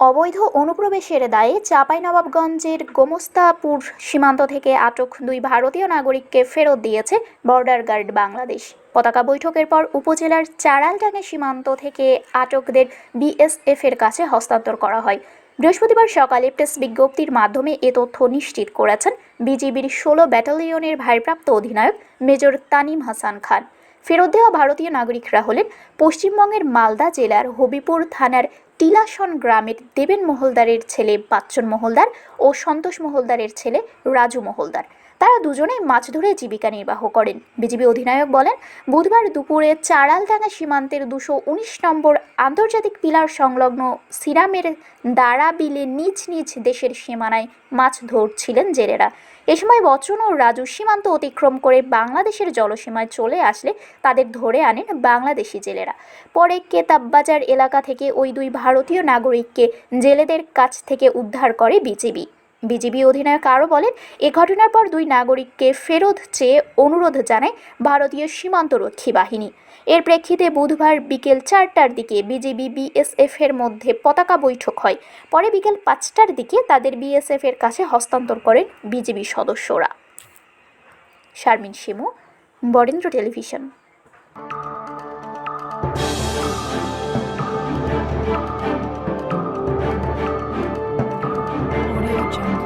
অবৈধ অনুপ্রবেশের দায়ে চাঁপাইনবাবগঞ্জের গোমস্তাপুর সীমান্ত থেকে আটক দুই ভারতীয় নাগরিককে ফেরত দিয়েছে বর্ডার গার্ড বাংলাদেশ। পতাকা বৈঠকের পর উপজেলার চারালডাঙ্গা সীমান্ত থেকে আটকদের বিএসএফ এর কাছে হস্তান্তর করা হয়। বৃহস্পতিবার সকালে প্রেস বিজ্ঞপ্তির মাধ্যমে এ তথ্য নিশ্চিত করেছেন বিজিবির ষোলো ব্যাটালিয়নের ভারপ্রাপ্ত অধিনায়ক মেজর তানিম হাসান খান। ফেরত দেওয়া ভারতীয় নাগরিকরা হলেন পশ্চিমবঙ্গের মালদা জেলার হবিপুর থানার টিলাসন গ্রামের দেবেন মহলদারের ছেলে বাচ্চন মহলদার ও সন্তোষ মহলদারের ছেলে রাজু মহলদার। তারা দুজনেই মাছ ধরে জীবিকা নির্বাহ করেন। বিজিবি অধিনায়ক বলেন, বুধবার দুপুরে চারালডাঙ্গা সীমান্তের দুশো উনিশ নম্বর আন্তর্জাতিক পিলার সংলগ্ন সিরামের দ্বারা বিলে নিজ নিজ দেশের সীমানায় মাছ ধরছিলেন জেলেরা। এ সময় বচন ও রাজু সীমান্ত অতিক্রম করে বাংলাদেশের জলসীমায় চলে আসলে তাদের ধরে আনেন বাংলাদেশি জেলেরা। পরে কেতাববাজার এলাকা থেকে ওই দুই ভারতীয় নাগরিককে জেলেদের কাছ থেকে উদ্ধার করে বিজিবি। বিজিবি অধিনায়ক আরও বলেন, এ ঘটনার পর দুই নাগরিককে ফেরত চেয়ে অনুরোধ জানায় ভারতীয় সীমান্তরক্ষী বাহিনী। এর প্রেক্ষিতে বুধবার বিকেল চারটার দিকে বিজিবি বিএসএফ এর মধ্যে পতাকা বৈঠক হয়। পরে বিকেল পাঁচটার দিকে তাদের বিএসএফ এর কাছে হস্তান্তর করেন বিজিবি সদস্যরা। শারমিন শিমু, বরেন্দ্র টেলিভিশন। 这样